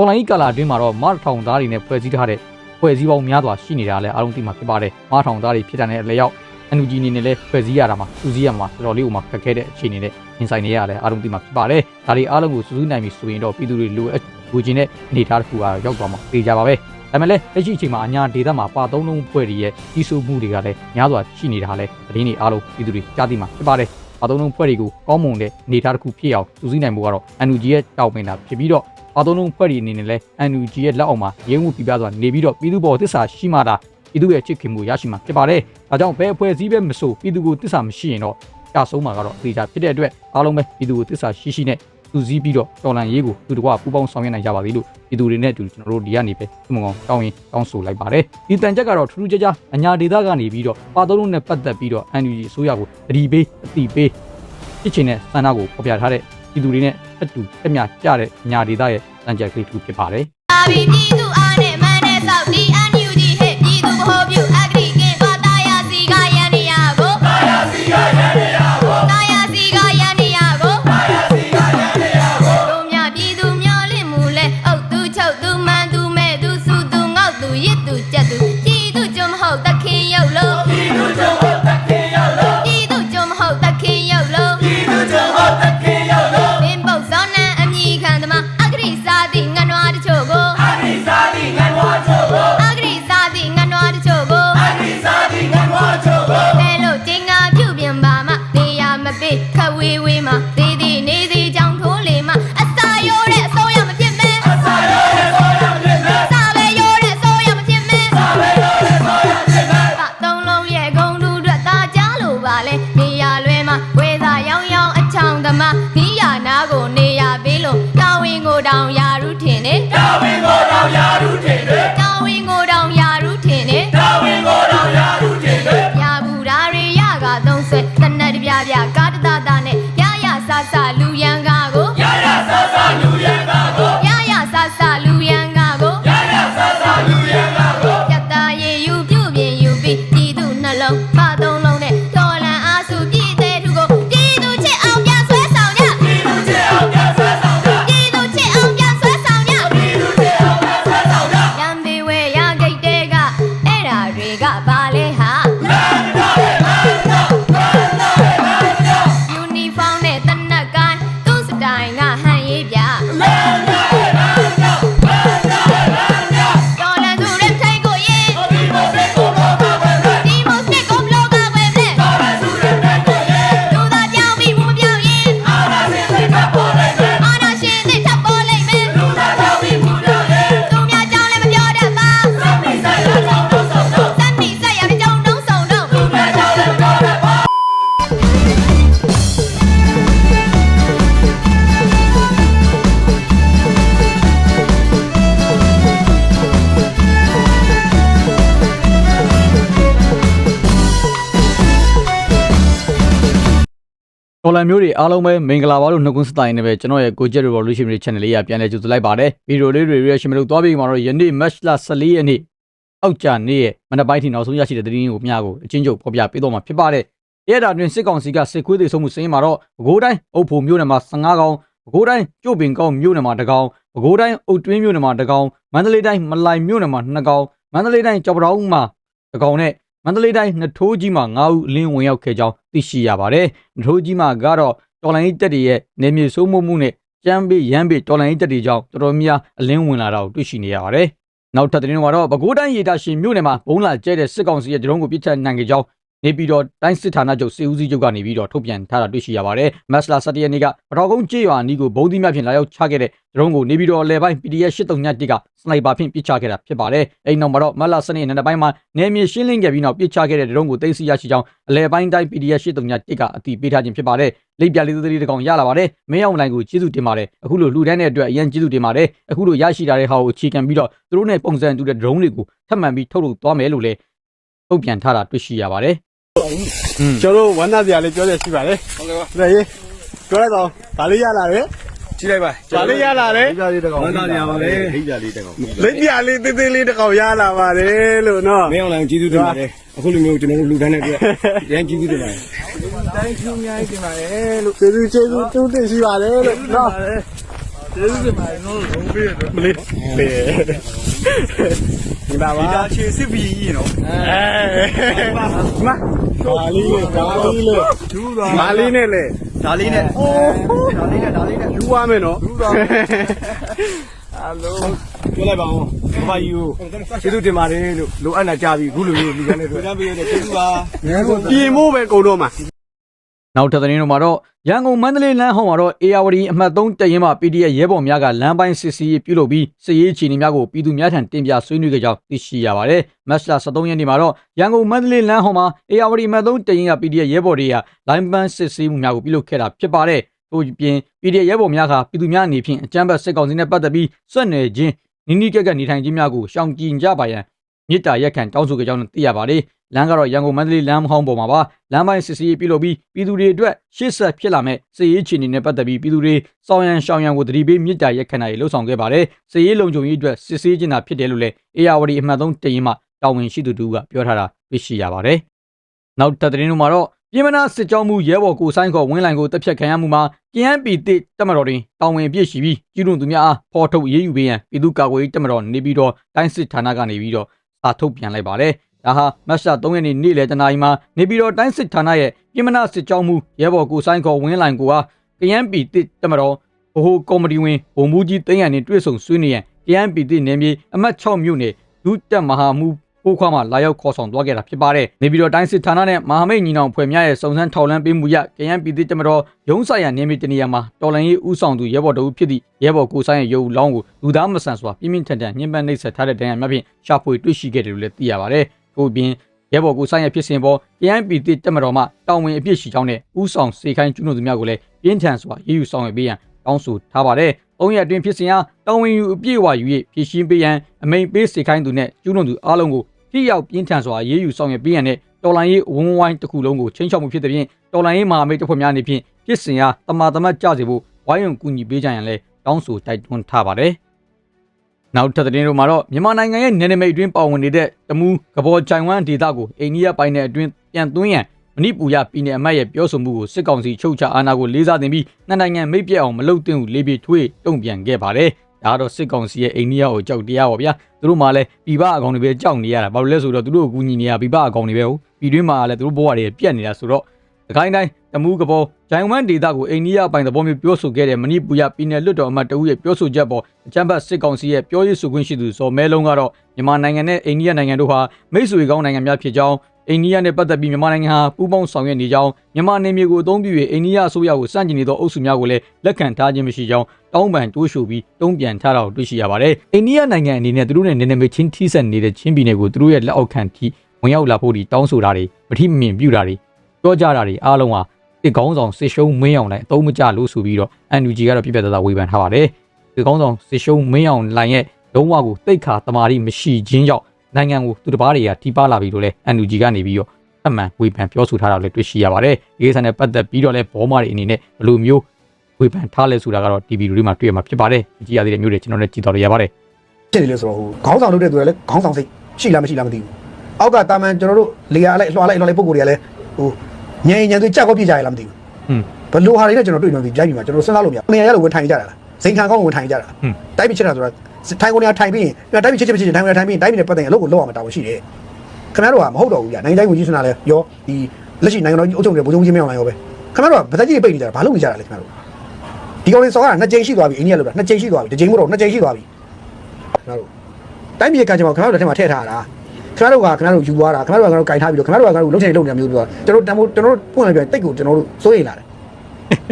တော်လိုင်းကာလာအတွင်းမှာတော့မထောင်သားတွေနဲ့ဖွဲ့စည်းထားတဲ့ဖွဲ့စည်းပေါင်းများစွာရှိနေတာလည်းအားလုံးသိမှာဖြစ်ပါတယ်မထောင်သားတွေဖြစ်တဲ့အလျောက်အန်ယူဂျီအနေနဲ့လည်းဖွဲ့စည်းရတာမှာစူးစီးရမှာတော်တော်လေးဥမာခက်ခဲတဲ့အခြေအနေနဲ့ရင်ဆိုင်နေရတယ်အားလုံးသိမှာဖြစ်ပါတယ်ဒါတွေအားလုံးကိုစူးစူးနိုင်ပြီဆိုရင်တော့ပြည်သူတွေလိုအပ်လိုချင်တဲ့အနေအထားတစ်ခုအားရောက်သွားမှာသိကြပါပဲဒါပေမဲ့လည်းလက်ရှိအချိန်မှာအညာဒေသမှာပါသုံးလုံးဖွဲ့တွေရဲ့ကြီးစိုးမှုတွေကလည်းများစွာရှိနေတာလည်းသတင်းတွေအားလုံးပြည်သူတွေကြားသိမှာဖြစ်ပါတယ်ပါသုံးလုံးဖွဲ့တွေကိုကောင်းမွန်တဲ့အနေအထားတစ်ခုဖြစ်အောင်စူးစီးနိုင်ဖို့ကတော့ NUG ရဲ့တောင်းပန်တာဖြစ်ပြီးတော့ ပါသုံးလုံးဖွဲ့တွေအနေနဲ့လည်း NUG ရဲ့လက်အောက်မှာရဲမှုပြပြစွာနေပြီးတော့ပြည်သူပေါ်သစ္စာရှိမှသာပြည်သူရဲ့ချစ်ခင်မှုရရှိမှာဖြစ်ပါတယ်။ဒါကြောင့်ဘယ်အဖွဲ့အစည်းပဲမဆိုပြည်သူကိုသစ္စာမရှိရင်တော့ကြဆုံးမှာကတော့အသေးချာဖြစ်တဲ့အတွက်အားလုံးပဲပြည်သူကိုသစ္စာရှိရှိနဲ့သူစည်းပြီးတော့တော်လန်ရေးကိုသူတို့ကပူပေါင်းဆောင်ရွက်နိုင်ကြပါသေးလို့ပြည်သူတွေနဲ့အတူကျွန်တော်တို့ဒီကနေပဲသူမကောင်တောင်းရင်တောင်းဆိုလိုက်ပါတယ်ဒီတန်ချက်ကတော့ထူးထူးခြားခြားအညာဒေသကနေပြီးတော့ပါတော်လုံးနဲ့ပတ်သက်ပြီးတော့ NUG အစိုးရကိုအဒီပေးအတိပေးဖြစ်ချင်တဲ့ဆန္ဒကိုဖော်ပြထားတဲ့ ပြည်သူတွေနဲ့အတူအမျှကြတဲ့အညာဒေသရဲ့တန်ချက်ကလေးတစ်ခုဖြစ်ပါတယ် တော်လန်မျိုးတွေအားလုံးပဲမင်္ဂလာပါလို့နှုတ်ခွန်းစတိုင်နေပဲကျွန်တော်ရဲ့ Gojek Revolutionary Channel လေးကပြန်လည်ကြိုဆိုလိုက်ပါတယ်ဗီဒီယိုလေးတွေ reaction မလုပ်သွားပြီးမှတော့ယနေ့ match လ14ရက်နေ့အောက်ကြနေ့ရဲ့မနက်ပိုင်းထိနောက်ဆုံးရရှိတဲ့သတင်းကိုမျှကိုအချင်းချုပ်ဖော်ပြပေးတော့မှာဖြစ်ပါတယ်ရဲတာတွင်စစ်ကောင်စီကစစ်ခွေးတွေဆုံးမှုစင်းမှာတော့ပဲခူးတိုင်းအုပ်ဖို့မြို့နယ်မှာ15ကောင်ပဲခူးတိုင်းကျို့ပင်ကောင်းမြို့နယ်မှာ1ကောင်ပဲခူးတိုင်းအုတ်တွင်းမြို့နယ်မှာ1ကောင်မန္တလေးတိုင်းမလိုင်မြို့နယ်မှာ2ကောင်မန္တလေးတိုင်းကြောက်ပတောင်းမှာ1ကောင်နဲ့ မန္တလေးတိုင်းနထိုးကြီးမှာ9ဦးအလင်းဝင်ရောက်ခဲ့ကြောင်းသိရှိရပါတယ်နထိုးကြီးမှာကတော့တော်လိုင်းတက်တွေရဲ့နေမြေဆိုးမှုမှုနဲ့ကျမ်းပေးရမ်းပေးတော်လိုင်းတက်တွေကြောင့်တော်တော်များအလင်းဝင်လာတာကိုတွေ့ရှိနေရပါတယ်။နောက်ထပ်သတင်းတွေကတော့ပဲခူးတိုင်းရေတာရှင်မြို့နယ်မှာဘုံလာကျဲတဲ့စစ်ကောင်စီရဲ့ဒရုန်းကိုပြစ်ချနိုင်ခဲ့ကြောင်း နေပြီးတော့တိုင်းစစ်ဌာနချုပ်စေဦးစီးချုပ်ကနေပြီးတော့ထုတ်ပြန်ထားတာတွေ့ရှိရပါတယ်။မက်စလာ17ရက်နေ့ကပတော်ကုန်းကြေးရွာအနီးကိုဘုံသီးမြဖြင့်လာရောက်ချခဲ့တဲ့ဒရုန်းကိုနေပြီးတော့လေပိုင်း PDF 83ကစနိုက်ပါဖြင့်ပစ်ချခဲ့တာဖြစ်ပါတယ်။အဲဒီနောက်မှာတော့မက်လာစနေနေ့ပိုင်းမှာနေမြေရှင်းလင်းခဲ့ပြီးနောက်ပစ်ချခဲ့တဲ့ဒရုန်းကိုသိမ်းဆည်းရရှိကြောင်းအလဲပိုင်းတိုင်း PDF 83ကအတိပေးထားခြင်းဖြစ်ပါတယ်။လိပ်ပြလေးသေးသေးတစ်ကောင်ရလာပါတယ်။မင်းအောင်လိုင်ကိုကျေးဇူးတင်ပါတယ်။အခုလိုလူတန်းတဲ့အတွက်အရင်ကျေးဇူးတင်ပါတယ်။အခုလိုရရှိလာတဲ့ဟာကိုအခြေခံပြီးတော့သူတို့နဲ့ပုံစံတူတဲ့ drone တွေကိုထပ်မံပြီးထုတ်လုပ်သွားမယ်လို့လည်းထုတ်ပြန်ထားတာတွေ့ရှိရပါတယ်။อืม ကျွန်တော်တို့ဝမ်းသာစရာလေးပြောရရှိပါတယ်ဟုတ်ကဲ့ပါဒါရေးပြောရတော့ဗာလေးရလာတယ်ကြည့်လိုက်ပါဗာလေးရလာတယ်ပြလေးတစ်ကောင်ဝမ်းသာကြပါလေဟိကြလေးတစ်ကောင်လက်ပြလေးသေးသေးလေးတစ်ကောင်ရလာပါတယ်လို့နော်မင်းအောင်လည်းကျေးဇူးတင်ပါတယ်အခုလိုမျိုးကျွန်တော်တို့လူတန်းတဲ့အတွက်ရန်ကျေးဇူးတင်ပါတယ်တိုင်းကျူးများတင်ပါတယ်လို့ကျေးဇူးကျေးဇူးတူးတင်ရှိပါတယ်လို့နော် မလေးလေဒီပါပါဒါချေစစ်ပြီးရင်နော်အဲမမာလီလေမာလီလေဒူးတော့မာလီနဲ့လေဒါလေးနဲ့အိုးဒါလေးနဲ့ဒါလေးနဲ့ယူရမယ်နော်အလိုပြောလိုက်ပါဦးဘာယူကျေးဇူးတင်ပါတယ်လို့လိုအပ်တာကြပြီအခုလိုမျိုးလူကလည်းတွေ့ပြန်ပြီးရတဲ့ကျေးဇူးပါပြင်မို့ပဲကုန်တော့မှာ နောက်ထပ်သတင်းတို့မှာတော့ရန်ကုန်မန္တလေးလမ်းဟောင်းမှာတော့ ARD အမှတ်3တရင်မှ PDF ရဲဘော်များကလမ်းပိုင်းစစ်စီးရေးပြုလုပ်ပြီးစစ်ရေးခြေအနေများကိုပြည်သူများထံတင်ပြဆွေးနွေးခဲ့ကြောင်းသိရှိရပါတယ်။မတ်လ23ရက်နေ့မှာတော့ရန်ကုန်မန္တလေးလမ်းဟောင်းမှာ ARD အမှတ်3တရင်က PDF ရဲဘော်တွေကလိုင်းပန်းစစ်စီးမှုများကိုပြုလုပ်ခဲ့တာဖြစ်ပါတယ်။ထို့ပြင် PDF ရဲဘော်များကပြည်သူများအနေဖြင့်အကြမ်းဖက်စစ်ကောင်စီနဲ့ပတ်သက်ပြီးစွက်နယ်ခြင်းနိနိကက်ကက်နေထိုင်ခြင်းများကိုရှောင်ကျဉ်ကြပါရန် မြစ်တာရက်ခံတောင်းဆိုကြကြောင်းသိရပါတယ်။လမ်းကတော့ရန်ကုန်မန္တလေးလမ်းဟောင်းပေါ်မှာပါလမ်းပိုင်းစစ်စီးရေးပြုလုပ်ပြီးပြည်သူတွေအတွက်ရှေ့ဆက်ဖြစ်လာမဲ့စစ်ရေးခြေအနေနဲ့ပတ်သက်ပြီးပြည်သူတွေစောင်းရန်ရှောင်းရန်ကိုတတိပေးမြစ်တာရက်ခံတာတွေလှုံ့ဆော်ခဲ့ပါတယ်စစ်ရေးလုံခြုံရေးအတွက်စစ်ဆေးခြင်းတာဖြစ်တယ်လို့လည်း ARD အမှတ်3တရင်မှတာဝန်ရှိသူတူကပြောထားတာသိရှိရပါတယ်နောက်ထပ်သတင်းတို့မှာတော့ပြည်မနာစစ်ကြောင်းမှုရဲဘော်ကိုဆိုင်ခေါ်ဝင်းလိုင်ကိုတပ်ဖြတ်ခံရမှုမှာ KNP တစ်တပ်မတော်တွင်တာဝန်အပြည့်ရှိပြီးကျူးလွန်သူများအားဖော်ထုတ်ရေးယူပေးရန်ပြည်သူ့ကာကွယ်ရေးတပ်မတော်နေပြီးတော့တိုင်းစစ်ဌာနကနေပြီးတော့ စာထုတ်ပြန်လိုက်ပါတယ်။ဒါဟာမတ်လ3ရက်နေ့နေ့လယ်တနာရီမှာနေပြီးတော့တိုင်းစစ်ဌာနရဲ့ပြည်မနာစစ်ကြောင်းမှုရဲဘော်ကိုဆိုင်ခေါ်ဝင်းလိုင်ကိုအား KNP တစ်တပ်မတော်ဗဟိုကော်မတီဝင်ဗိုလ်မှူးကြီးသိန်းရန်နဲ့တွေ့ဆုံဆွေးနွေးရန် KNP တစ်နယ်မြေအမှတ်6မြို့နယ်ဒုတပ်မဟာမှု ပိုးခွားမှလာရောက်ခေါ်ဆောင်သွားခဲ့တာဖြစ်ပါတယ်။နေပြည်တော်တိုင်းစစ်ဌာနနဲ့မဟာမိတ်ညီနောင်ဖွဲ့များရဲ့စုံစမ်းထောက်လှမ်းပေးမှုရ KNP တစ်တပ်မတော်ရုံးဆိုင်ရာနေမြေတနေရာမှာတော်လန်ရေးဥဆောင်သူရဲဘော်တအုပ်ဖြစ်သည့်ရဲဘော်ကိုဆိုင်ရဲ့ရုပ်လောင်းကိုလူသားမဆန်စွာပြင်းပြင်းထန်ထန်ညှဉ်းပန်းနှိပ်စက်ထားတဲ့ဒဏ်ရာများဖြင့်ရှာဖွေတွေ့ရှိခဲ့တယ်လို့လည်းသိရပါတယ်။ထို့အပြင်ရဲဘော်ကိုဆိုင်ရဲ့ဖြစ်စဉ်ပေါ် KNP တစ်တပ်မတော်မှတာဝန်အပြည့်ရှိကြောင်းနဲ့ဥဆောင်စေခိုင်းကျွနုသူများကိုလည်းပြင်းထန်စွာရေးယူဆောင်ရွက်ပေးရန်တောင်းဆိုထားပါတယ်။ ၃ရက်အတွင်းဖြစ်စဉ်အားတာဝန်ယူအပြည့်အဝယူ၍ဖြည့်ရှင်းပေးရန်အမိန်ပေးစေခိုင်းသူနဲ့ကျွနုသူအားလုံးကိုထိရောက်ပြင်းထန်စွာရေးယူဆောင်ရွက်ပေးရန်နဲ့တော်လိုင်းရေးဝန်းဝိုင်းတစ်ခုလုံးကိုချင်းချောက်မှုဖြစ်တဲ့ဖြင့်တော်လိုင်းရေးမဟာမိတ်တပ်ဖွဲ့များအနေဖြင့်ဖြစ်စဉ်အားတမာတမတ်ကြစေဖို့ဝိုင်းဝန်းကူညီပေးကြရန်လည်းတောင်းဆိုတိုက်တွန်းထားပါတယ်။နောက်ထပ်သတင်းတို့မှာတော့မြန်မာနိုင်ငံရဲ့နယ်နိမိတ်အတွင်းပါဝင်နေတဲ့တမူကဘော်ချိုင်ဝမ်ဒေသကိုအိန္ဒိယပိုင်းနယ်အတွင်းပြန်သွင်းရန် မဏိပူရပြည်နယ်အမတ်ရဲ့ပြောဆိုမှုကိုစစ်ကောင်စီချုပ်ချအာဏာကိုလေးစားတင်ပြီးနှစ်နိုင်ငံမိတ်ပြတ်အောင်မလုပ်သင့်ဘူးလေးပြေထွေးတုံ့ပြန်ခဲ့ပါတယ်။ဒါကတော့စစ်ကောင်စီရဲ့အိန္ဒိယကိုကြောက်တရားပါဗျာ။သူတို့မှလည်းပြည်ပအကောင်တွေပဲကြောက်နေရတာ။ဘာလို့လဲဆိုတော့သူတို့ကိုကူညီနေရပြည်ပအကောင်တွေပဲဟုတ်။ပြည်တွင်းမှာလည်းသူတို့ဘဝတွေပြက်နေတာဆိုတော့ဒီကိုင်းတိုင်းတမူကဘောဂျိုင်ဝမ်ဒေတာကိုအိန္ဒိယပိုင်သဘောမျိုးပြောဆိုခဲ့တဲ့မဏိပူရပြည်နယ်လွတ်တော်အမတ်တဦးရဲ့ပြောဆိုချက်ပေါ်အချမ်းဘတ်စစ်ကောင်စီရဲ့ပြောရေးဆိုခွင့်ရှိသူဇော်မဲလုံးကတော့မြန်မာနိုင်ငံနဲ့အိန္ဒိယနိုင်ငံတို့ဟာမိတ်ဆွေကောင်းနိုင်ငံများဖြစ်ကြောင်း အိန္ဒိယနဲ့ပတ်သက်ပြီးမြန်မာနိုင်ငံဟာပူးပေါင်းဆောင်ရွက်နေကြောင်းမြန်မာနယ်မြေကိုအသုံးပြု၍အိန္ဒိယအစိုးရကိုစန့်ကျင်နေသောအုပ်စုများကိုလည်းလက်ခံထားခြင်းမရှိကြောင်းတောင်းပန်တိုးရှိုပြီးတုံ့ပြန်ထားတာကိုတွေ့ရှိရပါတယ်။အိန္ဒိယနိုင်ငံအနေနဲ့သူတို့နဲ့နယ်နိမိတ်ချင်းထိစပ်နေတဲ့ချင်းပြည်နယ်ကိုသူတို့ရဲ့လက်အောက်ခံထိဝင်ရောက်လာဖို့ဒီတောင်းဆိုတာတွေမထိမမြင်ပြုတာတွေပြောကြတာတွေအားလုံးဟာတစ်ကောင်းဆောင်စစ်ရှုံးမင်းအောင်လိုက်အသုံးမကျလို့ဆိုပြီးတော့ NUG ကတော့ပြပြသားသားဝေဖန်ထားပါတယ်။တစ်ကောင်းဆောင်စစ်ရှုံးမင်းအောင်လိုက်ရဲ့လုံးဝကိုတိတ်ခါတမာတိမရှိခြင်းကြောင့် နိုင်ငံကိုသူတစ်ပါးတွေကထိပါလာပြီလို့လဲ NUG ကနေပြီးတော့အမှန်ဝေဖန်ပြောဆိုထားတာလည်းတွေ့ရှိရပါတယ်။ဒီကိစ္စနဲ့ပတ်သက်ပြီးတော့လဲဘောမာတွေအနေနဲ့ဘယ်လိုမျိုးဝေဖန်ထားလဲဆိုတာကတော့ TV တွေမှာတွေ့ရမှာဖြစ်ပါတယ်။ကြည့်ရသေးတဲ့မျိုးတွေကျွန်တော်လည်းကြည့်တော်ရရပါတယ်ဖြစ်နေလို့ဆိုတော့ဟိုခေါင်းဆောင်လုပ်တဲ့သူကလည်းခေါင်းဆောင်စိတ်ရှိလားမရှိလားမသိဘူးအောက်ကတာမန်ကျွန်တော်တို့လေယာလိုက်လွှာလိုက်လွှာလိုက်ပုံကိုယ်တွေကလည်းဟိုညင်ညင်သွေးကြောက်ကောပြစ်ကြရလားမသိဘူး။ဟွန်းဘလို့ဟာတွေနဲ့ကျွန်တော်တွေ့နေပြီကြိုက်ပြီမှာကျွန်တော်စဉ်းစားလို့မရနေရာရလို့ဝင်ထိုင်ကြတာလားစိန်ခံကောင်းဝင်ထိုင်ကြတာဟွန်းတိုက်ပြီးချက်တာဆိုတာ ထိုင်ကုန်နေရာထိုင်ပြီးရင်တိုက်ပြီးချက်ချက်ချက်ထိုင်ကုန်နေရာထိုင်ပြီးရင်တိုက်ပြီးနဲ့ပတ်တဲ့အလုပ်ကိုလုပ်အောင်တာဝန်ရှိတယ်ခင်ဗျားတို့ကမဟုတ်တော့ဘူးဗျာနိုင်ငံတိုင်းဝင်ကြီးဆွမ်းတာလဲရောဒီလက်ရှိနိုင်ငံတော်ကြီးအုပ်ချုပ်နေတဲ့ဗိုလ်ချုပ်ကြီးမင်းအောင်လှိုင်ရောပဲခင်ဗျားတို့ကဗသက်ကြီးပိတ်နေကြတာဘာလုပ်နေကြတာလဲခင်ဗျားတို့ဒီကောင်လေးစောရနှစ်ကြိမ်ရှိသွားပြီအိန္ဒိယလောက်တာနှစ်ကြိမ်ရှိသွားပြီတစ်ကြိမ်မဟုတ်တော့နှစ်ကြိမ်ရှိသွားပြီခင်ဗျားတို့တိုင်းပြည်ကကြမှာခင်ဗျားတို့လက်ထက်မှာထည့်ထားတာခင်ဗျားတို့ကခင်ဗျားတို့ယူသွားတာခင်ဗျားတို့ကခင်ဗျားတို့ကင်ထားပြီးတော့ခင်ဗျားတို့ကခင်ဗျားတို့လုံချင်လုံနေတာမျိုးပြောကျွန်တော်တန်ဖိုးကျွန်တော်တို့ပွင့်လိုက်ပြန်တိတ်ကိုကျွန်တော်တို့စိုးရိမ်လာတယ်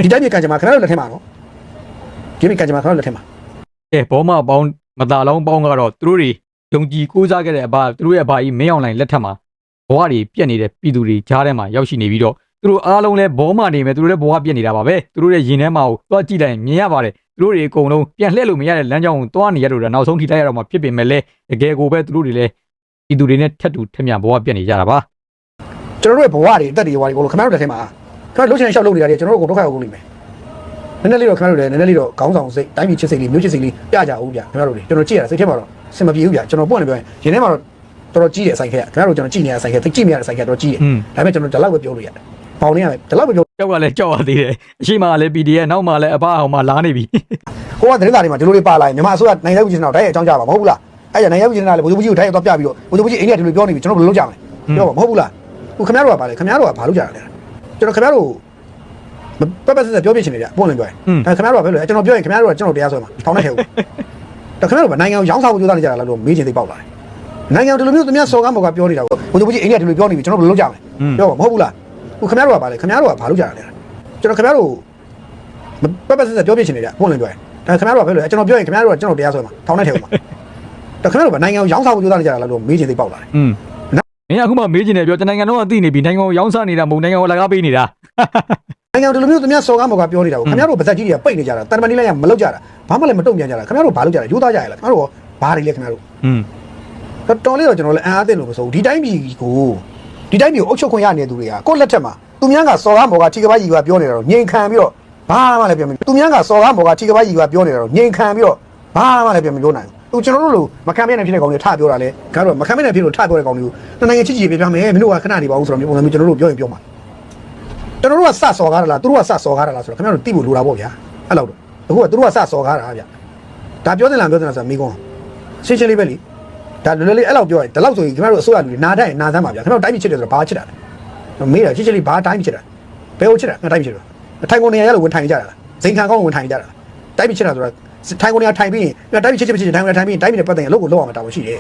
ဒီတိုင်းပြည်ကကြမှာခင်ဗျားတို့လက်ထက်မှာနော်ဒီပြည်ကကြမှာခင်ဗျားတို့လက်ထက်မှာ ကဲဘောမပေါင်းမသားလောင်းပေါင်းကတော့သူတို့တွေယုံကြည်ကိုးစားခဲ့တဲ့အဘသူတို့ရဲ့အဘကြီးမင်းအောင်လိုင်လက်ထက်မှာဘဝတွေပြက်နေတဲ့ပြည်သူတွေကြားထဲမှာရောက်ရှိနေပြီးတော့သူတို့အားလုံးလည်းဘောမနေမယ်သူတို့လည်းဘဝပြက်နေတာပါပဲသူတို့ရဲ့ရင်ထဲမှာကိုသွားကြည့်လိုက်ရင်မြင်ရပါတယ်သူတို့တွေအကုန်လုံးပြန်လှည့်လို့မရတဲ့လမ်းကြောင်းကိုသွားနေရတော့တာနောက်ဆုံးထိလိုက်ရတော့မှဖြစ်ပင်မဲ့လဲတကယ်ကိုပဲသူတို့တွေလည်းပြည်သူတွေနဲ့ထက်တူထက်မြဘဝပြက်နေကြတာပါကျွန်တော်တို့ရဲ့ဘဝတွေအသက်တွေဘဝတွေကိုခင်ဗျားတို့လက်ထက်မှာခင်ဗျားတို့လုံချင်လျှောက်လုပ်နေတာတွေကျွန်တော်တို့ကိုဒုက္ခရောက်ကုန်လိမ့်မယ် နည်းနည်းလေးတော့ခင်ဗျားတို့လည်းနည်းနည်းလေးတော့ခေါင်းဆောင်စိတ်တိုင်းပြည်ချစ်စိတ်လေးမျိုးချစ်စိတ်လေးပြကြအောင်ဗျာခင်ဗျားတို့တွေကျွန်တော်ကြည့်ရတာစိတ်ထဲမှာတော့စင်မပြေဘူးဗျာကျွန်တော်ပွင့်နေပြောရင်ရင်ထဲမှာတော့တော်တော်ကြီးတယ်ဆိုင်ခဲခင်ဗျားတို့ကျွန်တော်ကြည့်နေရဆိုင်ခဲသိကြည့်နေရဆိုင်ခဲတော့ကြီးတယ်อืมဒါပေမဲ့ကျွန်တော်ဒီလောက်ပဲပြောလို့ရတယ်ဘောင်နေရမယ်ဒီလောက်ပဲပြောကြောက်ကလည်းကြောက်ရသေးတယ်အရှိမကလည်း PDF နောက်မှလည်းအဖအောင်မှလာနေပြီဟိုကသတင်းစာတွေမှာဒီလိုတွေပါလာရင်မြန်မာအစိုးရနိုင်ငံရေးဝန်ကြီးတော့တိုက်ရိုက်အကြောင်းကြားပါမဟုတ်ဘူးလားအဲ့ဒါနိုင်ငံရေးဝန်ကြီးကလည်းဗိုလ်ချုပ်ကြီးကိုတိုက်ရိုက်တော့ပြပြီးတော့ဗိုလ်ချုပ်ကြီးအိန္ဒိယဒီလိုပြောနေပြီကျွန်တော်ဘယ်လိုလုပ်ကြမလဲပြောပါမဟုတ်ဘူးလားဟိုခင်ဗျားတို့ကပါလေခင်ဗျားတို့ကဘာလုပ်ကြတာလဲကျွန်တော်ခင်ဗျားတို့ ပပစစပြောပြချင်နေကြပုံလင်းပြောရင်ဒါခင်ဗျားတို့ကပြောလို့ကျွန်တော်ပြောရင်ခင်ဗျားတို့ကကျွန်တော်တရားဆွဲမှာထောင်နဲ့ထဲဦးဒါခင်ဗျားတို့ကနိုင်ငံကိုရောင်းစားဖို့ကြိုးစားနေကြတာလားလို့မေးချင်သိပေါက်လာတယ်နိုင်ငံဒီလိုမျိုးသူများစော်ကားမော်ကပြောနေတာကိုဗိုလ်ချုပ်ကြီးအိန္ဒိယဒီလိုပြောနေပြီကျွန်တော်ဘယ်လိုလုပ်ကြမလဲပြောပါမဟုတ်ဘူးလားဟိုခင်ဗျားတို့ကပါလေခင်ဗျားတို့ကဘာလုပ်ကြတာလဲကျွန်တော်ခင်ဗျားတို့ပပစစပြောပြချင်နေကြပုံလင်းပြောရင်ဒါခင်ဗျားတို့ကပြောလို့ကျွန်တော်ပြောရင်ခင်ဗျားတို့ကကျွန်တော်တရားဆွဲမှာထောင်နဲ့ထဲဦးမှာဒါခင်ဗျားတို့ကနိုင်ငံကိုရောင်းစားဖို့ကြိုးစားနေကြတာလားလို့မေးချင်သိပေါက်လာတယ်อืมမင်းအခုမှမေးချင်တယ်ပြောတနိုင်ငံလုံးကသိနေပြီနိုင်ငံကိုရောင်းစားနေတာမဟုတ်နိုင်ငံကိုလကားပေးနေတာ နိုင်ငံဒီလိုမျိုးသူများစော်ကားမော်ကပြောနေတာကိုခင်ဗျားတို့ဗဇက်ကြီးတွေကပိတ်နေကြတာတန်တမန်လေးလည်းမလုပ်ကြတာဘာမှလည်းမတုံ့ပြန်ကြတာခင်ဗျားတို့ဘာလုပ်ကြလဲယူသားကြရလားခင်ဗျားတို့ဘာတွေလဲခင်ဗျားတို့อืมတော်တော်လေးတော့ကျွန်တော်လည်းအံ့အားသင့်လို့မဆိုဘူးဒီတိုင်းပြည်ကိုဒီတိုင်းပြည်ကိုအုပ်ချုပ်ခွင့်ရနေတဲ့သူတွေကကိုယ့်လက်ထက်မှာသူများကစော်ကားမော်ကထိကပားကြီးကပြောနေတာတော့ငြိမ်ခံပြီးတော့ဘာမှလည်းပြန်မသူများကစော်ကားမော်ကထိကပားကြီးကပြောနေတာတော့ငြိမ်ခံပြီးတော့ဘာမှလည်းပြန်မပြောနိုင်ဘူးသူကျွန်တော်တို့လိုမခံမရနိုင်ဖြစ်တဲ့ကောင်တွေထပြောတာလေခင်ဗျားတို့မခံမရနိုင်ဖြစ်လို့ထပြောတဲ့ကောင်တွေကိုနိုင်ငံချစ်ချစ်ပြပြမယ်မင်းတို့ကခဏနေပါဦးဆိုတော့မျိုးပုံစံမျိုးကျွန်တော်တို့ပြောရင်ပြောမှာ ကျွန်တော်တို့ကစစော်ကားတာလားသူတို့ကစစော်ကားတာလားဆိုတော့ခင်ဗျားတို့သိဖို့လိုတာပေါ့ဗျာအဲ့လောက်တော့အခုကသူတို့ကစစော်ကားတာဗျာဒါပြောတင်လားပြောတင်လားဆိုတော့မိကုန်းရှင်းရှင်းလေးပဲလေဒါလွယ်လွယ်လေးအဲ့လောက်ပြောရင်ဒီလောက်ဆိုရင်ခင်ဗျားတို့အစိုးရလူတွေနာတိုင်းနာသမ်းပါဗျာခင်ဗျားတို့တိုင်းပြည်ချစ်တယ်ဆိုတော့ဘာချစ်တာလဲမေးတာချစ်ချစ်လေးဘာတိုင်းပြည်ချစ်တာဘယ်ကိုချစ်တာငါတိုင်းပြည်ချစ်တာထိုင်ကုန်နေရရလို့ဝင်ထိုင်ကြတာလားဇိမ်ခံကောင်းဝင်ထိုင်ကြတာလားတိုင်းပြည်ချစ်တာဆိုတော့ထိုင်ကုန်နေရထိုင်ပြီးရင်တိုင်းပြည်ချစ်ချစ်ချစ်ထိုင်ကုန်နေထိုင်ပြီးတိုင်းပြည်နဲ့ပတ်သက်ရင်အလုပ်ကိုလုပ်အောင်တာဝန်ရှိတယ်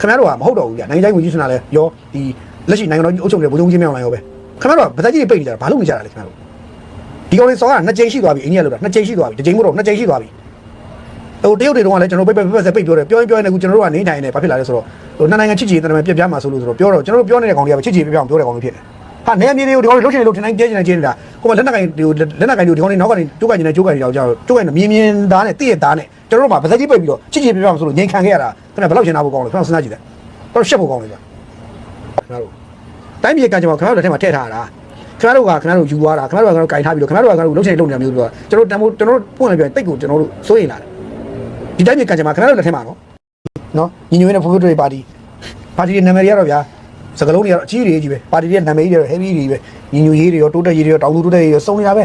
ခင်ဗျားတို့ကမဟုတ်တော့ဘူးဗျာနိုင်ငံတိုင်းဝင်ကြီးစနာလဲရောဒီလက်ရှိနိုင်ငံတော်ကြီးအုပ်ချုပ်နေတဲ့ဗိုလ်ချုပ်ကြီးမြောင်လိုက်ရောပဲ ခင်ဗျားတို့ကဗဇက်ကြီးတွေပိတ်နေကြတာဘာလို့နေကြတာလဲခင်ဗျားတို့ဒီကောင်လေးစောကနှစ်ကြိမ်ရှိသွားပြီအိန္ဒိယလို့တာနှစ်ကြိမ်ရှိသွားပြီတစ်ကြိမ်မဟုတ်တော့နှစ်ကြိမ်ရှိသွားပြီဟိုတရုတ်တွေတုန်းကလည်းကျွန်တော်ပိတ်ပိတ်ပိတ်ပိတ်ပိတ်ပြောတယ်ပြောရင်ပြောရင်လည်းအခုကျွန်တော်တို့ကနေထိုင်နေဘာဖြစ်လာလဲဆိုတော့ဟိုနှစ်နိုင်ငံချစ်ချစ်တည်းမယ်ပြက်ပြားမှာဆိုလို့ဆိုတော့ပြောတော့ကျွန်တော်တို့ပြောနေတဲ့ကောင်တွေကချစ်ချစ်ပြက်ပြားပြောတဲ့ကောင်တွေဖြစ်တယ်ဟာနေအမြေတွေကိုဒီကောင်တွေလှုပ်ချင်လို့ထင်တိုင်းကျဲချင်နေကျင်းနေတာဟိုမှာလက်နက်ကင်ဒီလက်နက်ကင်တွေဒီကောင်တွေနောက်ကနေကျိုးကန်နေကျိုးကန်နေကြောက်ကျိုးကန်မြင်းမြင်းသားနဲ့တည့်ရသားနဲ့ကျွန်တော်တို့မှာဗဇက်ကြီးပိတ်ပြီးတော့ချစ်ချစ်ပြက်ပြားမှာဆိုလို့ငြိမ်ခံခဲ့ရတာခဏဘယ်လောက်ချင်တာဖို့ကောင်းလဲခဏစဉ်းစားကြည့်တယ်တော့ရှက်ဖို့ကောင်းလေဗျာခင်ဗျားတို့ တိုင်းပြည်ကကြမှာခင်ဗျားတို့လက်ထဲမှာထည့်ထားတာခင်ဗျားတို့ကခင်ဗျားတို့ယူသွားတာခင်ဗျားတို့ကခင်ဗျားတို့ကင်ထားပြီးတော့ခင်ဗျားတို့ကခင်ဗျားတို့လှုပ်ချင်လှုပ်နေတာမျိုးဆိုတော့ကျွန်တော်တန်ဖို့ကျွန်တော်တို့ပွင့်လိုက်ပြန်တိတ်ကိုကျွန်တော်တို့စိုးရိမ်လာတယ်ဒီတိုင်းမြေကန်ချင်မှာခင်ဗျားတို့လက်ထဲမှာနော်နော်ညီညွတ်ရေးနဲ့ဖွံ့ဖြိုးတိုးတက်ရေးပါတီပါတီရဲ့နာမည်တွေကတော့ဗျာစကလုံးတွေကတော့အကြီးတွေကြီးပဲပါတီရဲ့နာမည်တွေကတော့ heavy တွေပဲညီညွတ်ရေးတွေရောတိုးတက်ရေးတွေရောတောင်သူတိုးတက်ရေးရောစုံနေတာပဲ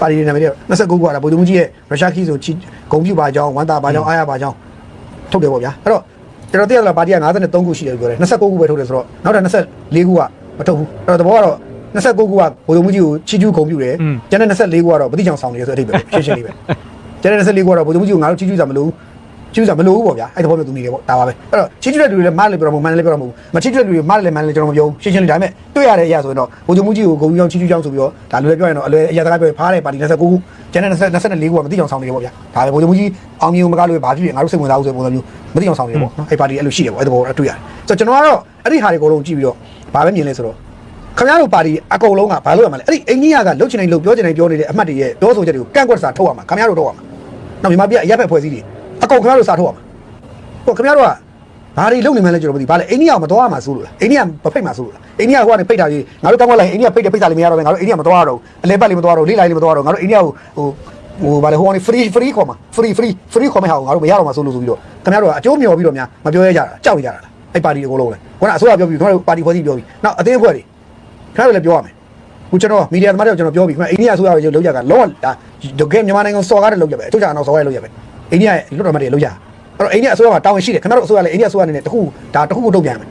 ပါတီရဲ့နာမည်တွေကတော့29ခုอ่ะဗိုလ်ချုပ်မှုကြီးရဲ့ရုရှားခီးဆိုချီဂုံပြူပါကြောင်းဝမ်တာပါကြောင်းအားရပါကြောင်းထုတ်တယ်ပေါ့ဗျာအဲ့တော့ ကျွန်တော်သိရတာပါတီက53ခုရှိတယ်ပြောတယ်29ခုပဲထုတ်တယ်ဆိုတော့နောက်ထပ်24ခုကမထုတ်ဘူးအဲ့တော့သဘောကတော့29ခုကဗိုလ်ချုပ်မှုကြီးကိုချီကျူးဂုံပြူတယ်ကျန်တဲ့24ခုကတော့ဗတိချောင်ဆောင်နေရဆိုတဲ့အထိပ္ပယ်ပဲရှင်းရှင်းလေးပဲကျန်တဲ့24ခုကတော့ဗိုလ်ချုပ်ကြီးကိုငါတို့ချီးကျူးစားမလို့ ချီးကျူးစားမလို့ပေါ့ဗျာအဲ့တဘောမျိုးသူနေတယ်ပေါ့ဒါပါပဲအဲ့တော့ချီးကျူးတဲ့လူတွေလည်းမားလည်းပြောတော့မဟုတ်မန်းလည်းပြောတော့မဟုတ်မချီးကျူးတဲ့လူတွေမားလည်းမန်းလည်းကျွန်တော်မပြောဘူးရှင်းရှင်းလေးဒါပေမဲ့တွေ့ရတဲ့အရာဆိုရင်တော့ဗိုလ်ချုပ်ကြီးကိုဂုံကြီးအောင်ချီးကျူးကြောင်းဆိုပြီးတော့ဒါလူလည်းပြောရင်တော့အလွယ်အရာစကားပြောရင်ဖားတဲ့ပါတီ29ခုကျန်တဲ့24ခုကမသိအောင်ဆောင်နေတယ်ပေါ့ဗျာဒါပဲဗိုလ်ချုပ်ကြီးအောင်မြင်မကားလို့ဘာဖြစ်ဖြစ်ငါတို့စိတ်ဝင်စားဘူးဆိုတဲ့ပုံစံမျိုးမသိအောင်ဆောင်နေတယ်ပေါ့နော်အဲ့ပါတီအဲ့လိုရှိတယ်ပေါ့အဲ့တဘောအဲ့တွေ့ရတယ်ဆိုတော့ကျွန်တော်ကတော့အဲ့ဒီဟာတွေအကုန်လုံးကြည့်ပြီးတော့ဘာပဲမြင်လဲဆိုတော့ခင်ဗျားတို့ပါတီအကုန်လုံးကဘာလို့ရမှာလဲအဲ့ဒီအိန္ဒိယကလှုပ်ချင်နေလို့ပြောချင်နေပြောနေတဲ့အမှတ်တွေရဲ့ပြောဆိုချက်တွေကိုကန့်ကွက်စာထုတ်ရမှာခင်ဗျားတို့တော့ရမှာနောက်မြန်မာပြည်အရက်ဖက်ဖွဲ့စည်းတွေ အကုန်ခင်ဗျားတို့စားထုတ်ရမှာဟိုခင်ဗျားတို့ကဘာတွေလုပ်နေမှန်းလဲကျွန်တော်မသိဘာလဲအိန္ဒိယကမတော်ရမှာစိုးလို့လားအိန္ဒိယမဖိတ်မှာစိုးလို့လားအိန္ဒိယကဟိုကနေဖိတ်တာကြီးငါတို့တောင်းသွားလိုက်အိန္ဒိယဖိတ်တဲ့ဖိတ်တာလေးမရတော့ဘူးငါတို့အိန္ဒိယမတော်ရတော့ဘူးအလဲပတ်လေးမတော်ရတော့လေးလိုက်လေးမတော်ရတော့ငါတို့အိန္ဒိယကိုဟိုဟိုဘာလဲဟိုကနေ free free ခေါ်မှာ free free free ခေါ်မဲ့ဟာကိုငါတို့မရတော့မှာစိုးလို့ဆိုပြီးတော့ခင်ဗျားတို့ကအကျိုးမျှော်ပြီးတော့များမပြောရကြတာကြောက်နေကြတာလားအဲ့ပါတီအကုန်လုံးလေခုနအစိုးရပြောပြီးခင်ဗျားတို့ပါတီဖွဲ့စည်းပြောပြီးနောက်အသေးအဖွဲ့တွေခင်ဗျားတို့လည်းပြောရမယ်ခုကျွန်တော်မီဒီယာသမားတွေကိုကျွန်တော်ပြောပြီးခင်ဗျာအိန္ဒိယအစိုးရကိုလောက်ကြကလောကဒါဒုက္ခမြန်မာနိုင်ငံစော်ကားတဲ့လောက်ကြပဲအချို့ကြအောင်စော်ကားတဲ့လောက်ကြပဲ အိန္ဒိယရဲ့လွတ်တော်မတွေလောက်ကြအဲ့တော့အိန္ဒိယအစိုးရမှာတာဝန်ရှိတယ်ခင်ဗျားတို့အစိုးရလည်းအိန္ဒိယအစိုးရအနေနဲ့တခုဒါတခုခုတုံ့ပြန်မယ်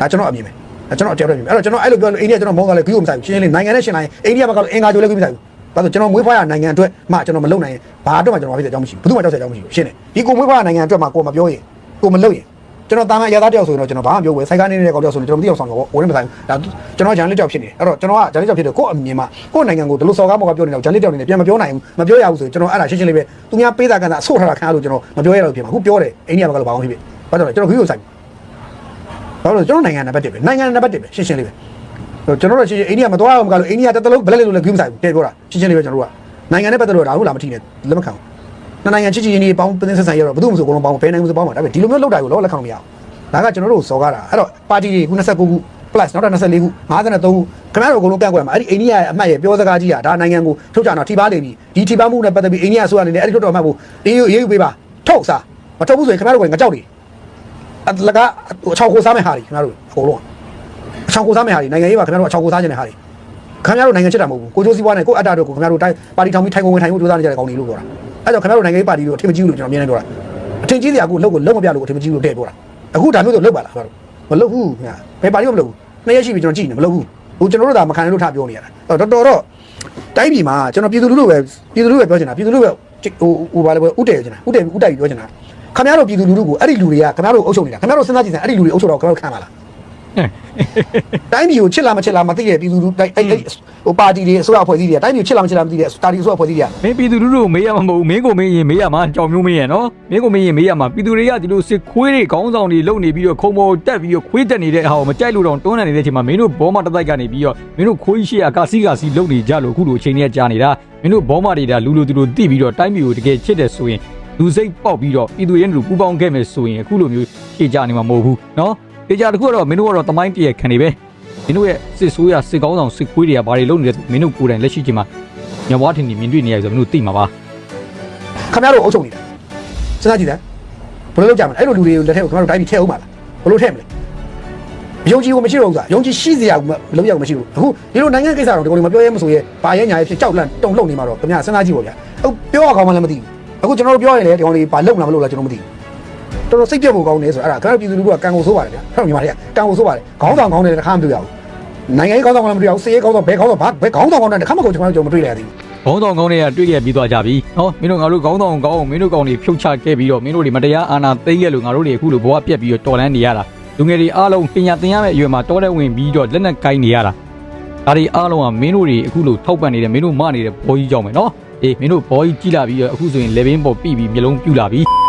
ဒါကျွန်တော်အမြင်ပဲဒါကျွန်တော်အကြောက်တယ်မြင်အဲ့တော့ကျွန်တော်အဲ့လိုပြောလို့အိန္ဒိယကျွန်တော်မောင်းကလည်းဂီကိုမဆိုင်ဘူးရှင်းရှင်းလေးနိုင်ငံနဲ့ရှင်းလိုက်အိန္ဒိယဘက်ကလည်းအင်္ဂါကြိုလည်းဂီမဆိုင်ဘူးဒါဆိုကျွန်တော်မွေးဖွားရနိုင်ငံအတွက်မှကျွန်တော်မလုပ်နိုင်ရင်ဘာအတွက်မှကျွန်တော်မဖြစ်တဲ့အကြောင်းမရှိဘူးဘယ်သူမှကြောက်စရာအကြောင်းမရှိဘူးရှင်းတယ်ဒီကိုမွေးဖွားရနိုင်ငံအတွက်မှကိုမပြောရင်ကိုမလုပ်ရင် ကျွန်တော်တာမန်အရသားတယောက်ဆိုရင်တော့ကျွန်တော်ဘာမှပြောဝယ်စိုက်ကားနေတဲ့ကောင်တယောက်ဆိုရင်ကျွန်တော်မသိအောင်ဆောင်တော့ဘူးဝင်မဆိုင်ဘူးဒါကျွန်တော်ဂျန်လစ်တယောက်ဖြစ်နေတယ်အဲ့တော့ကျွန်တော်ကဂျန်လစ်တယောက်ဖြစ်တယ်ကို့အမြင်မှာကို့နိုင်ငံကိုဒီလိုစော်ကားမော်ကပြောနေတော့ဂျန်လစ်တယောက်နေပြန်မပြောနိုင်ဘူးမပြောရဘူးဆိုရင်ကျွန်တော်အဲ့ဒါရှင်းရှင်းလေးပဲသူများပေးတာကန်တာအဆို့ထားတာခံရလို့ကျွန်တော်မပြောရတော့ဖြစ်မှာအခုပြောတယ်အိန္ဒိယဘက်ကလည်းဘာမှမဖြစ်ဖြစ်ဘာကြောင့်လဲကျွန်တော်ခီးကိုဆိုင်ဘာလို့လဲကျွန်တော်နိုင်ငံနံပါတ်1ပဲနိုင်ငံနံပါတ်1ပဲရှင်းရှင်းလေးပဲကျွန်တော်တို့ရှင်းရှင်းအိန္ဒိယမတော်အောင်မကလို့အိန္ဒိယတစ်တလုံးဘလက်လေးလို့လည်းခီးမဆိုင်ဘူးတဲ့ပြောတာရှင်းရှင်းလေးပဲကျွန်တော်တို့ကနိုင်ငံနဲ့ပတ်သက်လို့ဒါဟုတ်လားမထီနဲ့လက်မခံဘူး နှစ်နိုင်ငံချစ်ချစ်ရင်းကြီးပေါင်းပင်းဆက်ဆံရတော့ဘယ်သူမှမဆိုအကုန်လုံးပေါင်းဘယ်နိုင်ငံမှမဆိုပေါင်းမှာဒါပေမဲ့ဒီလိုမျိုးလောက်တာကိုလောလက်ခံလို့မရဘူးဒါကကျွန်တော်တို့စော်ကားတာအဲ့တော့ပါတီတွေခု29ခု plus နောက်ထပ်24ခု53ခုခင်ဗျားတို့အကုန်လုံးကန့်ကွက်မှာအဲ့ဒီအိန္ဒိယရဲ့အမှတ်ရဲ့ပြောစကားကြီးอ่ะဒါနိုင်ငံကိုထုတ်ကြတော့ထိပါနေပြီဒီထိပါမှုနဲ့ပတ်သက်ပြီးအိန္ဒိယအစိုးရအနေနဲ့အဲ့ဒီထုတ်တော်မှတ်ဖို့အေးအေးပေးပါထုတ်စားမထုတ်ဘူးဆိုရင်ခင်ဗျားတို့ကငကြောက်တယ်အလကားအချောက်ကိုစားမဲ့ဟာတွေခင်ဗျားတို့အကုန်လုံးအချောက်ကိုစားမဲ့ဟာတွေနိုင်ငံရေးမှာခင်ဗျားတို့အချောက်ကိုစားခြင်းတဲ့ဟာတွေ ခင်ဗျားတို့နိုင်ငံချစ်တာမဟုတ်ဘူးကိုကျိုးစည်းပွားနဲ့ကိုအတ္တတို့ကိုခင်ဗျားတို့တိုင်းပါတီထောင်ပြီးထိုင်ကုန်ဝင်ထိုင်ဖို့ကြိုးစားနေကြတဲ့ကောင်တွေလို့ပြောတာအဲ့တော့ခင်ဗျားတို့နိုင်ငံရေးပါတီတို့အထင်မကြီးဘူးလို့ကျွန်တော်မြင်နေပြောတာအထင်ကြီးစရာကိုလောက်ကိုလုံးမပြလို့အထင်မကြီးဘူးလို့တဲ့ပြောတာအခုဒါမျိုးဆိုလောက်ပါလားခင်ဗျားတို့မလောက်ဘူးခင်ဗျာဘယ်ပါတီမှမလောက်ဘူးနှစ်ရက်ရှိပြီကျွန်တော်ကြည့်နေမလောက်ဘူးဟိုကျွန်တော်တို့ဒါမခံနိုင်လို့ထားပြောနေရတာတော်တော်တော့တိုင်းပြည်မှာကျွန်တော်ပြည်သူလူထုပဲပြည်သူလူထုပဲပြောချင်တာပြည်သူလူထုပဲဟိုဟိုဘာလဲဥတည်ချင်တာဥတည်ဥတိုက်ပြောချင်တာခင်ဗျားတို့ပြည်သူလူထုကိုအဲ့ဒီလူတွေကခင်ဗျားတို့အုပ်ချုပ်နေတာခင်ဗျားတို့စဉ်းစားကြည့်စမ်းအဲ့ဒီလူတွေအုပ်ချုပ်တော့ခင်ဗျားတို့ခံပါလား တိုင်းပြည်ကိုချစ်လားမချစ်လားမသိတဲ့ပြည်သူလူတိုင်းအဲ့အဲ့ဟိုပါတီတွေအစိုးရအဖွဲ့အစည်းတွေတိုင်းပြည်ကိုချစ်လားမချစ်လားမသိတဲ့တာတီအစိုးရအဖွဲ့အစည်းတွေကမင်းပြည်သူလူထုကိုမေးရမှာမဟုတ်ဘူးမင်းကိုမေးရင်မေးရမှာကြောင်မျိုးမေးရနော်မင်းကိုမေးရင်မေးရမှာပြည်သူတွေကဒီလိုစစ်ခွေးတွေခေါင်းဆောင်တွေလုံနေပြီးတော့ခုံပေါ်တက်ပြီးတော့ခွေးတက်နေတဲ့ဟာကိုမကြိုက်လို့တော့တွန်းနေတဲ့အချိန်မှာမင်းတို့ဘောမတစ်တိုက်ကနေပြီးတော့မင်းတို့ခွေးရှိရကာစီကာစီလုံနေကြလို့အခုလိုအချိန်ကြီးကြာနေတာမင်းတို့ဘောမတွေဒါလူလူသူလူတိပြီးတော့တိုင်းပြည်ကိုတကယ်ချစ်တယ်ဆိုရင်လူစိတ်ပေါက်ပြီးတော့ပြည်သူရင်းလူပူပေါင်းခဲ့မယ်ဆိုရင်အခုလိုမျိုးခြေကြနေမှာမဟုတ်ဘူးနော်ခြေ ကြတစ်ခုကတော့မင်းတို့ကတော့တမိုင်းတရခံနေပဲမင်းတို့ရဲ့စစ်ဆိုးရစစ်ကောင်းဆောင်စစ်ခွေးတွေကဘာတွေလုပ်နေလဲမင်းတို့ကိုယ်တိုင်လက်ရှိချိန်မှာညဘွားထင်နေမြင်တွေ့နေရဆိုမင်းတို့သိမှာပါခင်ဗျားတို့အုပ်ချုပ်နေတာစဉ်းစားကြည့်စမ်းဘယ်လိုလုပ်ကြမလဲအဲ့လိုလူတွေကိုလက်ထက်ကိုခင်ဗျားတို့တိုင်းပြည်ထည့်အောင်ပါလားဘယ်လိုထည့်မလဲယုံကြည်ကိုမရှိတော့ဘူးဆိုတာယုံကြည်ရှိစရာကိုမလုံးရအောင်မရှိဘူးအခုဒီလိုနိုင်ငံကိစ္စတော့ဒီကောင်တွေမပြောရဲမဆိုရဲဘာရဲညာရဲဖြစ်ကြောက်လန့်တုံလှုပ်နေမှာတော့ခင်ဗျာစဉ်းစားကြည့်ပါဗျာအခုပြောရကောင်းမှလည်းမသိဘူးအခုကျွန်တော်တို့ပြောရင်လည်းဒီကောင်တွေဘာလုံလားမလုံလားကျွန်တော်မသိဘူး တော်တော်စိတ်ပြတ်ဖို့ကောင်းနေဆိုတော့အဲ့ဒါခင်ဗျားတို့ပြည်သူလူထုကကံကိုဆိုးပါတယ်ဗျာဟုတ်မြန်မာတွေကကံကိုဆိုးပါတယ်ခေါင်းဆောင်ကောင်းတယ်တခါမှမတွေ့ရဘူးနိုင်ငံရေးခေါင်းဆောင်ကောင်းလည်းမတွေ့ရဘူးစစ်ရေးခေါင်းဆောင်ဘယ်ခေါင်းဆောင်ဘာဘယ်ခေါင်းဆောင်ကောင်းတယ်တခါမှကိုကျွန်တော်တို့မတွေ့ရသေးဘူးခေါင်းဆောင်ကောင်းတွေကတွေ့ခဲ့ပြီးသွားကြပြီနော်မင်းတို့ငါတို့ခေါင်းဆောင်ကောင်းမင်းတို့ကောင်းတွေဖြုတ်ချခဲ့ပြီးတော့မင်းတို့တွေမတရားအာဏာသိမ်းခဲ့လို့ငါတို့တွေအခုလိုဘဝပြက်ပြီးတော့တော်လန်းနေရတာလူငယ်တွေအားလုံးပညာသင်ရမယ့်အရွယ်မှာတော်တဲ့ဝင်ပြီးတော့လက်နက်ကိုင်းနေရတာဒါတွေအားလုံးကမင်းတို့တွေအခုလိုထောက်ပံ့နေတယ်မင်းတို့မနေတဲ့ဘောကြီးကြောင့်ပဲနော်အေးမင်းတို့ဘောကြီးကြီးလာပြီးတော့အခုဆိုရင်လေဘင်းပေါ်ပြီပြီးမျိုးလုံးပြူလာပြီ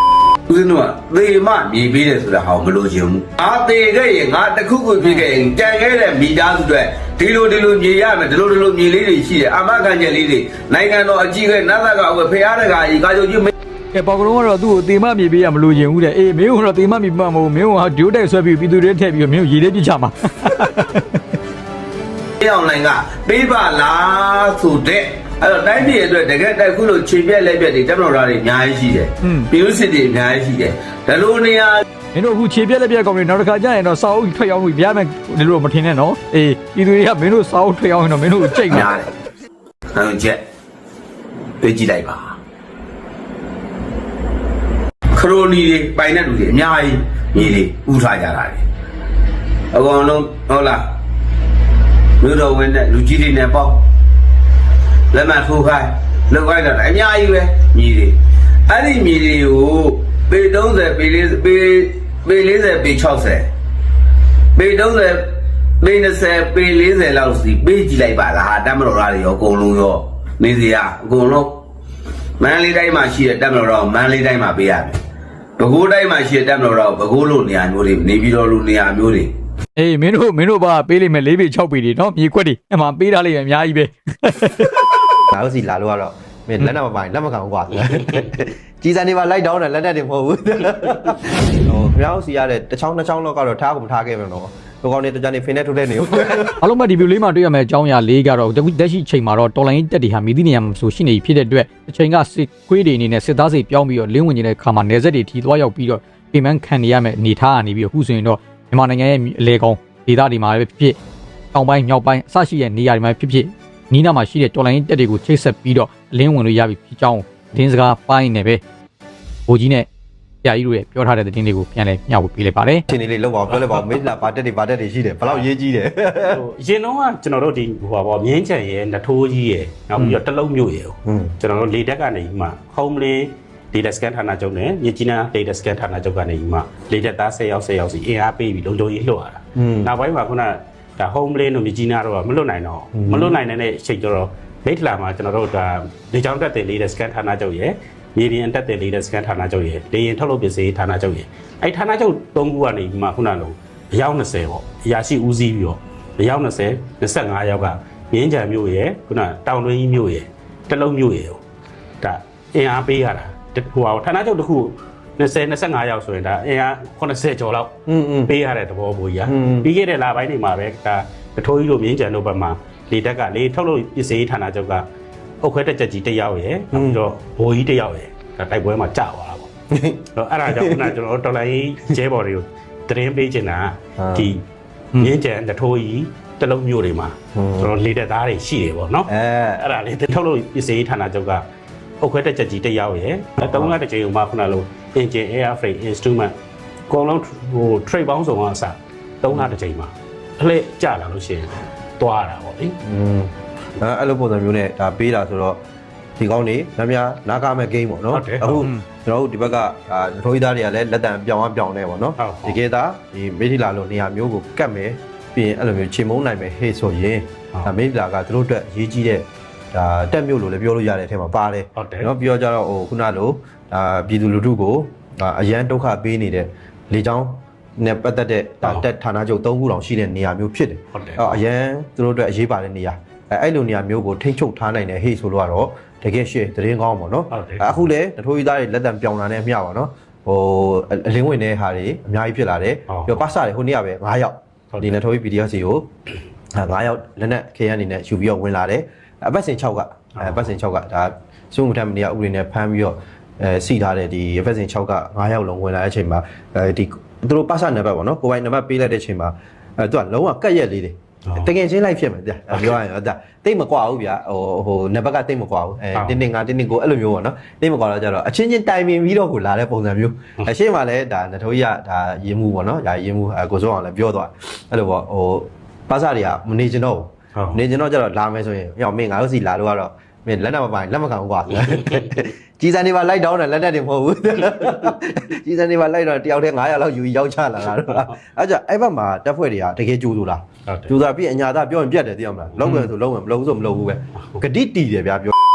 ဦးဇင်းတို့ကသေမမြေပေးတယ်ဆိုတာဟာမလို့ချင်ဘူး။အာသေခဲ့ရင်ငါတစ်ခုခုဖြစ်ခဲ့ရင်ကြံခဲ့တဲ့မိသားစုတွေဒီလိုဒီလိုမြေရမယ်ဒီလိုဒီလိုမြေလေးတွေရှိတယ်အာမခံချက်လေးတွေနိုင်ငံတော်အကြီးကဲနတ်သကအဝယ်ဖရားတကာကြီးကာကြုံကြီးကဲပေါကလုံးကတော့သူ့ကိုတေမမြေပေးရမလို့ရင်ဦးတဲ့အေးမင်းကတော့တေမမြေပေးမှာမဟုတ်ဘူးမင်းကဒိုးတိုက်ဆွဲပြီးပြည်သူတွေထည့်ပြီးတော့မင်းကိုရေလေးပြချမှာမင်းအောင်လိုင်ကပေးပါလားဆိုတဲ့ အဲ့တော့တိုင်းပြည်အတွက်တကယ်တိုက်ခုလို့ခြေပြက်လက်ပြက်တွေတက်မတော်သားတွေအများကြီးရှိတယ်။ပြည်သူစစ်တွေအများကြီးရှိတယ်။ဒါလိုနေရာမင်းတို့အခုခြေပြက်လက်ပြက်ကောင်တွေနောက်တစ်ခါကျရင်တော့စာအုပ်ထွက်ရောက်ပြီးပြရမယ်ဒီလိုမထင်နဲ့နော်အေးပြည်သူတွေကမင်းတို့စာအုပ်ထွက်ရောက်ရင်တော့မင်းတို့ကိုကြိတ်မှာများတယ်။ဟန်ချက်ပြေးကြည့်လိုက်ပါ။ခရိုနီတွေပိုင်တဲ့လူတွေအများကြီးညီတွေဥထားကြတာတွေ။အကောင်လုံးဟုတ်လား။မြို့တော်ဝင်တဲ့လူကြီးတွေနဲ့ပေါ့ လက်မှတ်ထိုးခိုင်းလောက်ခိုင်းတာအများကြီးပဲညီတွေ။အဲ့ဒီညီတွေကိုပေ30ပေ40ပေပေ40ပေ60ပေ30ပေ20ပေ40လောက်စီပေးကြည့်လိုက်ပါလားတမတော်သားတွေရောအကုန်လုံးရောနေစရာအကုန်လုံးမန္တလေးတိုင်းမှာရှိတဲ့တမတော်တော်မန္တလေးတိုင်းမှာပေးရမယ်ပဲခူးတိုင်းမှာရှိတဲ့တမတော်တော်ပဲခူးလိုနေရာမျိုးတွေနေပြည်တော်လိုနေရာမျိုးတွေအေးမင်းတို့မင်းတို့ဘာပေးလိမ့်မယ်၄ပေ6ပေတွေနော်မြေခွက်တွေအမှပေးထားလိမ့်မယ်အများကြီးပဲ ငါတို့စီလာလို့ကတော့မင်းလက်နက်မပိုင်လက်မခံဘူးကွာကြီးစံနေပါလိုက်တောင်းတယ်လက်နက်တွေမဟုတ်ဘူးဟိုခင်ဗျားတို့စီရတဲ့တစ်ချောင်းနှစ်ချောင်းလောက်ကတော့ထားကိုမထားခဲ့ဘူးနော်ဟိုကောင်နေတကြနေဖင်နဲ့ထုတ်တဲ့နေဦးအားလုံးပဲဒီဗီဒီယိုလေးမှာတွေ့ရမယ့်အကြောင်းအရာလေးကတော့တခုတက်ရှိချိန်မှာတော့တော်လိုင်းတက်တွေဟာမိသည့်နေရာမှာဆိုရှိနေပြီဖြစ်တဲ့အတွက်အချိန်ကစစ်ခွေးတွေအနေနဲ့စစ်သားစိတ်ပြောင်းပြီးတော့လင်းဝင်နေတဲ့ခါမှာနေဆက်တွေထီသွားရောက်ပြီးတော့ပြင်ပန်းခံနေရမယ့်အနေထားကနေပြီးတော့အခုဆိုရင်တော့မြန်မာနိုင်ငံရဲ့အလေကောင်ဒေသတွေမှာပဲဖြစ်ဖြစ်တောင်ပိုင်းမြောက်ပိုင်းအစရှိတဲ့နေရာတွေမှာဖြစ်ဖြစ် နီးနားမှာရှိတဲ့တော်လိုင်းတက်တွေကိုချိတ်ဆက်ပြီးတော့အလင်းဝင်လို့ရပြီဖြစ်ကြောင်းဒင်းစကားပိုင်းနေပဲဘိုးကြီးနဲ့ဆရာကြီးတို့ရဲ့ပြောထားတဲ့သတင်းလေးကိုပြန်လဲမျှဝေပေးလိုက်ပါတယ်။ရှင်လေးလေးလောက်ပါပြောလိုက်ပါမေးလာပါတက်တွေပါတက်တွေရှိတယ်ဘယ်လောက်ရေးကြီးတယ်ဟိုအရင်တော့ကကျွန်တော်တို့ဒီဟိုပါပေါ့မြင်းချန်ရဲ့နထိုးကြီးရဲ့နောက်ပြီးတော့တလုံးမြို့ရဲ့ကျွန်တော်တို့လေတက်ကနေမှ homeless data scan ဌာနချုပ်နဲ့မြကြီးနား data scan ဌာနချုပ်ကနေမှလေတက်သား၁၀ရောက်၁၀ရောက်စီအင်အားပေးပြီးလုံခြုံရေးလှုပ်ရတာ။နောက်ပိုင်းမှာခုနက ဒါ homeland တို့မြကြီးနားတော့မလွတ်နိုင်တော့မလွတ်နိုင်တဲ့အချိန်ကျတော့မိထလာမှာကျွန်တော်တို့ဒါလေကြောင်းတက်တဲ့ data scan ဌာနချုပ်ရဲ့မြေပြင်တက်တဲ့ data scan ဌာနချုပ်ရဲ့လေရင်ထုတ်လုပ်ပစ္စည်းဌာနချုပ်ရဲ့အဲ့ဌာနချုပ်၃ခုကနေမှခုနလုံးအယောက်20ပေါ့အရာရှိဦးစီးပြီးတော့အယောက်20 25ယောက်ကမြင်းကြံမြို့ရဲ့ခုနတောင်တွင်းကြီးမြို့ရဲ့တလုံးမြို့ရဲ့ဒါအင်အားပေးရတာဟိုဟာဌာနချုပ်တစ်ခု 20 25ရောက်ဆိုရင်ဒါအင်အား80ကျော်လောက်ပေးရတဲ့သဘောပိုကြီးอ่ะပြီးခဲ့တဲ့လပိုင်းတွေမှာပဲဒါကထိုးကြီးတို့မြင်းကြံတို့ဘက်မှာလေတက်ကလေထုတ်လို့ပစ္စည်းဌာနချုပ်ကအုတ်ခွဲတက်ချက်ကြီးတယောက်ရယ်နောက်ပြီးတော့ဘိုးကြီးတယောက်ရယ်ဒါတိုက်ပွဲမှာကြာသွားတာပေါ့တော့အဲ့ဒါကြောင့်ခုနကျွန်တော်ဒေါ်လာကြီးကျဲပေါ်တွေကိုတရင်ပေးချင်တာဒီမြင်းကြံတထိုးကြီးတလုံးမျိုးတွေမှာကျွန်တော်လေတက်သားတွေရှိတယ်ပေါ့နော်အဲအဲ့ဒါလေထုတ်လို့ပစ္စည်းဌာနချုပ်ကအုတ်ခွဲတက်ချက်ကြီးတယောက်ရယ်တုံးကတစ်ချိန်မှာခုနလို engine air freight instrument အကုန်လုံးဟို trade ပေါင်းစုံကအစသုံးလတစ်ချိန်မှာအလှည့်ကြလာလို့ရှိရင်တွားတာပေါ့လေอืมအဲအဲ့လိုပုံစံမျိုးနဲ့ဒါပေးတာဆိုတော့ဒီကောင်းနေများများနားကားမဲ့ game ပေါ့နော်ဟုတ်တယ်အခုဟုတ်ကျွန်တော်တို့ဒီဘက်ကအာထိုးရီသားတွေကလည်းလက်တံပြောင်းအောင်ပြောင်းနေပေါ့နော်ဟုတ်ဟုတ်ဒီကေတာဒီမေဒီလာလိုနေရာမျိုးကိုကတ်မယ်ပြီးရင်အဲ့လိုမျိုးချိန်မုံနိုင်မယ်ဟေ့ဆိုရင်ဟုတ်ဒါမေဒီလာကသူတို့အတွက်အရေးကြီးတဲ့ ဒါတက်မျိုးလို့လည်းပြောလို့ရတဲ့အထက်မှာပါတယ်ဟုတ်တယ်နော်ပြောကြတော့ဟိုခုနလိုဒါပြည်သူလူထုကိုဒါအရန်ဒုက္ခပေးနေတဲ့လေချောင်းနဲ့ပတ်သက်တဲ့ဒါဟုတ်တက်ဌာနချုပ်၃ခုတောင်ရှိတဲ့နေရာမျိုးဖြစ်တယ်ဟုတ်တယ်အော်အရန်သူတို့အတွက်အရေးပါတဲ့နေရာအဲအဲ့လိုနေရာမျိုးကိုထိ ंछ ုပ်ထားနိုင်တဲ့ဟေ့ဆိုလို့ကတော့တကယ်ရှေ့သတင်းကောင်းပါတော့ဟုတ်တယ်အခုလေတထိုးကြီးသားတွေလက်တံပြောင်းလာနေအမျှပါနော်ဟိုအအလင်းဝင်တဲ့ဟာတွေအများကြီးဖြစ်လာတယ်ဟုတ်ပြီးတော့ပတ်စာတွေဟိုနေ့ကပဲ9ယောက်ဟုတ်တယ်ဒီနထိုးကြီး PDF စီကိုအဲ9ယောက်လက်နက်ခေရအနေနဲ့ယူပြီးတော့ဝင်လာတယ် အပတ်စဉ်6ကအဲပတ်စဉ်6ကဒါစုံမထမ်းမနေရဥပဒေနဲ့ဖမ်းပြီးတော့အဲစီထားတဲ့ဒီပတ်စဉ်6က9ယောက်လုံးဝင်လာတဲ့အချိန်မှာအဲဒီသူတို့ပတ်စာနံပါတ်ပေါ့နော်ကိုယ်ပိုင်နံပါတ်ပေးလိုက်တဲ့အချိန်မှာအဲသူကလုံးဝကတ်ရက်လေးတွေဟုတ်တကယ်ချင်းလိုက်ဖြစ်မယ်ဗျာပြောရရင်ဟုတ်ဒါတိတ်မကွာဘူးဗျာဟိုဟိုနံပါတ်ကတိတ်မကွာဘူးအဲဟုတ်တင်းတင်းငါတင်းတင်းကိုအဲ့လိုမျိုးပေါ့နော်တိတ်မကွာတော့ကြတော့အချင်းချင်းတိုင်ပင်ပြီးတော့ကိုလာတဲ့ပုံစံမျိုးအရှင်းမှာလည်းဒါနထိုးကြီးကဒါရင်းမှုပေါ့နော်ဒါရင်းမှုအဲကိုစိုးအောင်လည်းပြောသွားအဲ့လိုပေါ့ဟိုပါစာတွေကမနေချင်တော့ဘူးဟုတ် နေကျွန်တော်ကျတော့လာမယ်ဆိုရင်ရောက်မင်းငါတို့စီလာလို့ကတော့မင်းလက်နက်မပိုင်လက်မခံဘူးကွာကြီးစံနေပါလိုက်တောင်းတယ်လက်နက်တွေမဟုတ်ဘူးကြီးစံနေပါလိုက်တော့တယောက်တည်း900လောက်ယူပြီးရောက်ချလာတာတော့အဲ့ကြအဲ့ဘက်မှာတက်ဖွဲ့တွေကတကယ်ကြိုးလို့လားဟုတ်တယ်ကြိုးစားပြီးအညာသားပြောရင်ပြတ်တယ်သိရမလားလောက်ွယ်ဆိုလောက်ွယ်မလောက်ဘူးဆိုမလောက်ဘူးပဲဂတိတီတယ်ဗျာပြော